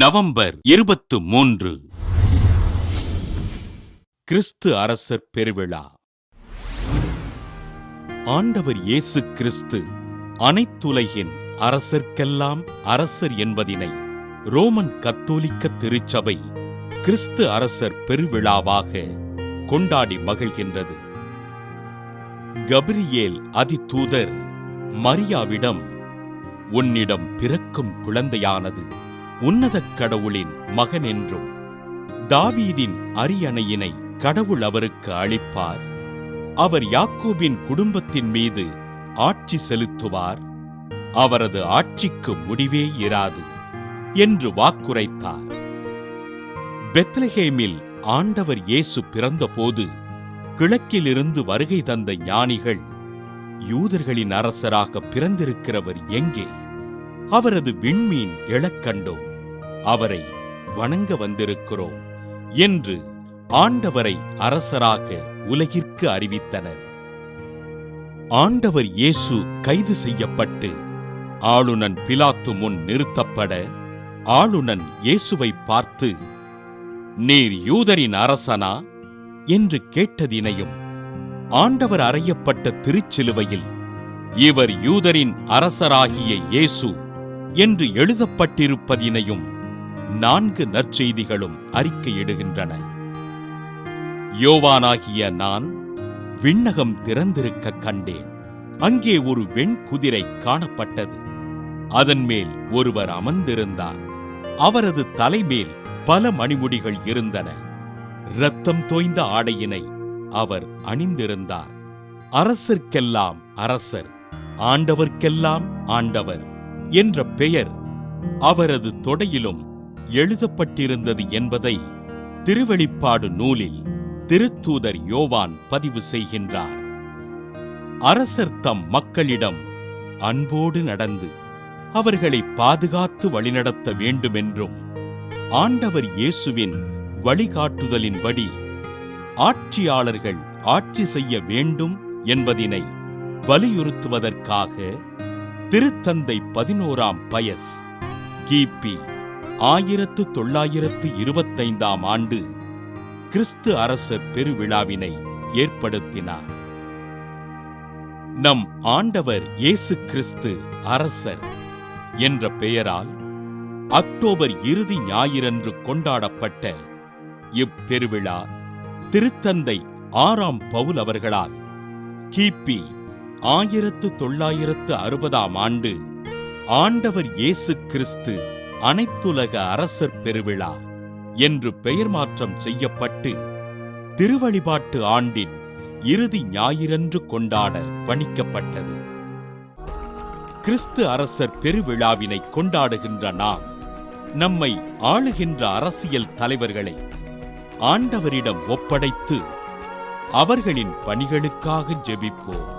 November இருபத்து மூன்று. கிறிஸ்து அரசர் பெருவிழா. ஆண்டவர் இயேசு கிறிஸ்து அனைத்துலகின் அரசர்க்கெல்லாம் அரசர் என்பதினை ரோமன் கத்தோலிக்க திருச்சபை கிறிஸ்து அரசர் பெருவிழாவாக கொண்டாடி மகிழ்கின்றது. கபிரியேல் அதிதூதர் மரியாவிடம் உன்னிடம் பிறக்கும் குழந்தையானது. உன்னதக் கடவுளின் மகன் என்றும் தாவீதின் அரியணையினை கடவுள் அவருக்கு அளிப்பார். அவர் யாக்கோபின் குடும்பத்தின் மீது ஆட்சி செலுத்துவார். அவரது ஆட்சிக்கு முடிவே இராது என்று வாக்குரைத்தார். பெத்லஹேமில் ஆண்டவர் இயேசு பிறந்தபோது கிழக்கிலிருந்து வருகை தந்த ஞானிகள் யூதர்களின் அரசராக பிறந்திருக்கிறவர் எங்கே? அவரது விண்மீன் எழக் அவரை வணங்க வந்திருக்கிறோம் என்று ஆண்டவரை அரசராக உலகிற்கு அறிவித்தனர். ஆண்டவர் இயேசு கைது செய்யப்பட்டு ஆளுநன் பிலாத்து முன் நிறுத்தப்பட ஆளுநன் இயேசுவை பார்த்து நீர் யூதரின் அரசனா? என்று கேட்டதினையும் ஆண்டவர் அறையப்பட்ட திருச்சிலுவையில் இவர் யூதரின் அரசராகிய இயேசு என்று எழுதப்பட்டிருப்பதினையும் நான்கு நற்செய்திகளும் அறிக்கையிடுகின்றன. யோவானாகிய நான் விண்ணகம் திறந்திருக்க கண்டேன். அங்கே ஒரு வெண்குதிரை காணப்பட்டது. அதன் மேல் ஒருவர் அமர்ந்திருந்தார். அவரது தலைமேல் பல மணிமுடிகள் இருந்தன. இரத்தம் தோய்ந்த ஆடையினை அவர் அணிந்திருந்தார். அரசர்க்கெல்லாம் அரசர் ஆண்டவர்க்கெல்லாம் ஆண்டவர் என்ற பெயர் அவரது தொடையிலும் எழுதப்பட்டிருந்தது என்பதை திருவெளிப்பாடு நூலில் திருத்தூதர் யோவான் பதிவு செய்கின்றார். அரசர் தம் மக்களிடம் அன்போடு நடந்து அவர்களை பாதுகாத்து வழிநடத்த வேண்டுமென்றும் ஆண்டவர் இயேசுவின் வழிகாட்டுதலின்படி ஆட்சியாளர்கள் ஆட்சி செய்ய வேண்டும் என்பதினை வலியுறுத்துவதற்காக திருத்தந்தை பதினோராம் பயஸ் கிபி ஆயிரத்து தொள்ளாயிரத்து இருபத்தைந்தாம் ஆண்டு கிறிஸ்து அரசர் பெருவிழாவினை ஏற்படுத்தினார். நம் ஆண்டவர் இயேசு கிறிஸ்து அரசர் என்ற பெயரால் அக்டோபர் இறுதி ஞாயிறன்று கொண்டாடப்பட்ட இப்பெருவிழா திருத்தந்தை ஆறாம் பவுல் அவர்களால் கிபி ஆயிரத்து தொள்ளாயிரத்து அறுபதாம் ஆண்டு ஆண்டவர் இயேசு கிறிஸ்து அனைத்துலக அரசர் பெருவிழா என்று பெயர் மாற்றம் செய்யப்பட்டு திருவழிபாட்டு ஆண்டின் இறுதி ஞாயிறன்று கொண்டாட பணிக்கப்பட்டது. கிறிஸ்து அரசர் பெருவிழாவினை கொண்டாடுகின்ற நாம் நம்மை ஆளுகின்ற அரசியல் தலைவர்களை ஆண்டவரிடம் ஒப்படைத்து அவர்களின் பணிகளுக்காக ஜெபிப்போம்.